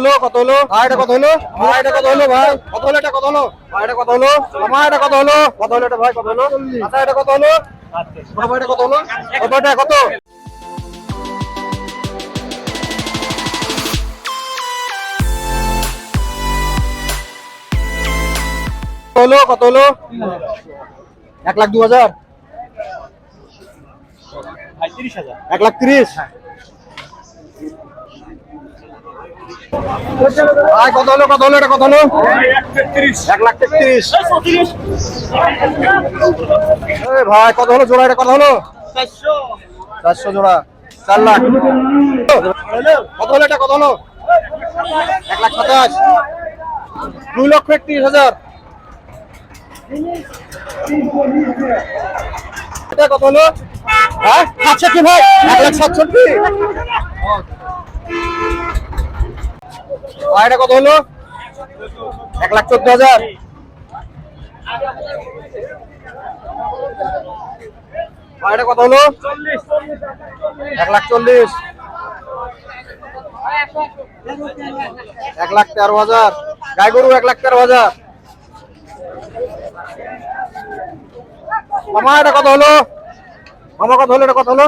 হলো? কত হলো? ভাই এটা কত হলো? ভাই এটা কত হলো ভাই? কত হলো এটা কত হলো? ভাই এটা কত হলো? আমার এটা কত হলো? কত হলো এটা ভাই কত হলো? আচ্ছা এটা কত হলো? এটা কত হলো? কত এটা কত? হলো কত হলো? এক লাখ দু হাজার। এক লাখ তিরিশ। ভাই কত হলো কত হলো এটা কত হলো। এক লাখ তেত্রিশ। ভাই কত হলো জোড়া এটা কত হলো? চারশো জোড়া চার লাখ। কত হলো এটা কত হলো? এক লাখ সাতাশ। দুই লক্ষ একত্রিশ হাজার। এটা কত হলো? হ্যাঁ? সাতষট্টি ভাই? এক লাখ সাতষট্টি। আর কত হলো? এক লাখ চোদ্দ হাজার। আর এটা কত হলো? এক লাখ চল্লিশ। এক লাখ তেরো হাজার। গাই গরু এক লাখ তেরো হাজার। মামা, এটা কত হলো? মামা, কত হলো? এটা কত হলো?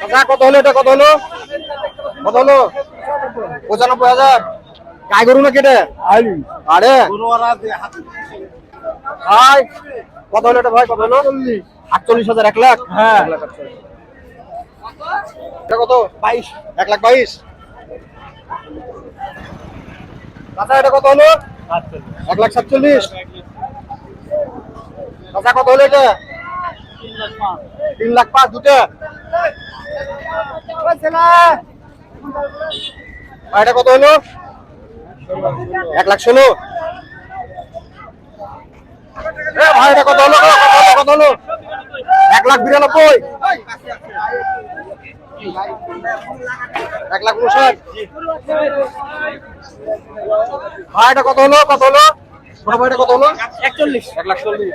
কাকা কত হলো এটা? কত হলো? কত হলো? পঁচানব্বই হাজার। গাই গরু না কেটে আরে। ভাই কত হলো এটা ভাই? কত হলো? আটচল্লিশ। হাজার এক লাখ? হ্যাঁ। এটা কত? বাইশ। এক লাখ বাইশ? কাকা এটা কত হলো? এক লাখ সাতচল্লিশ। কাকা কত হলো এটা? তিন লাখ পাঁচ দুটো। এটা কত হলো? এক লাখ ষোলো। ভাই এটা কত হলো? কত হলো? কত হলো? এক লাখ বিরানব্বই। এক লাখ উনষাট। ভাই এটা কত হলো? কত হলো? ছোট ভাইটা কত হলো? একচল্লিশ। এক লাখ চল্লিশ।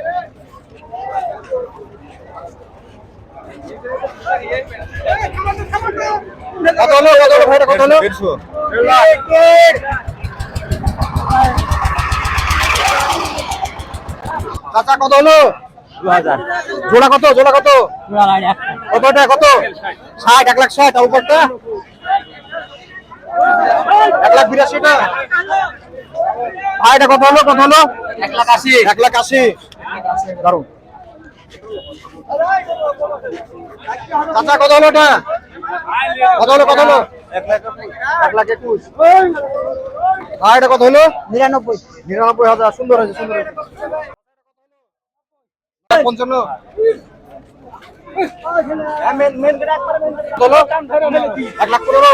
কত হলো কত হলো ভাইটা কত হলো চাচা কত হলো জোড়া কত জোড়া কত? কতটা কত? ষাট এক লাখ ষাট আর উপরটা? এক লাখ বিরাশিটা ভাইটা কত হলো কত হলো? এক লাখ আশি। এক লাখ আশি। দারুণ চাচা কত হলো এটা কত হলো কত হলো এক লাখ একুশ। আর এটা কত হলো? নিরানব্বই। নিরানব্বই হাজার সুন্দর হয়েছে সুন্দর পঞ্চান্ন। এক লাখ পনেরো।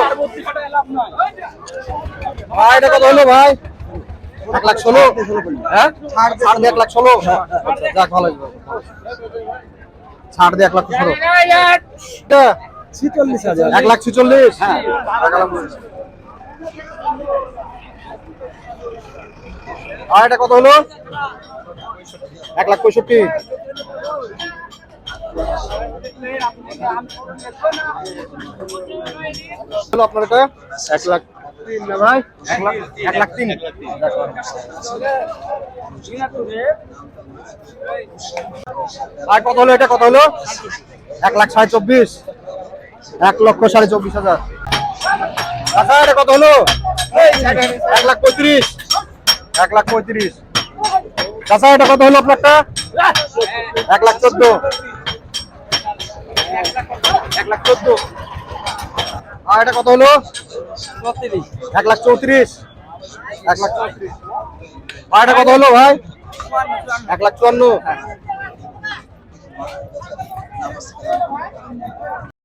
ভাই এটা কত হলো ভাই। এক লাখ ষোলো? হ্যাঁ? ছাড় দিয়ে এক লাখ ষোলো। আচ্ছা, যাক ভালো ছাড় দিয়ে এক লাখ ষোলো। ছিচল্লিশ হাজার এক লাখ ছিচল্লিশ। আর এটা কত হলো? এক লাখ পঁয়ষট্টি। আপনার এটা? এক লাখ আর কত হলো এটা? কত হলো? এক লাখ সাড়ে চব্বিশ। এক লক্ষ সাড়ে চব্বিশ হাজার। আচ্ছা এটা কত হলো? এক লাখ পঁয়ত্রিশ। এক লাখ পঁয়ত্রিশ। চাষা এটা কত হলো আপনারটা? এক লাখ চোদ্দ। এক লাখ চোদ্দ। আর এটা কত হলো? এক লাখ চৌত্রিশ। এক লাখ চৌত্রিশ। ভাড়াটা কত হলো ভাই? এক লাখ চুয়ান্ন।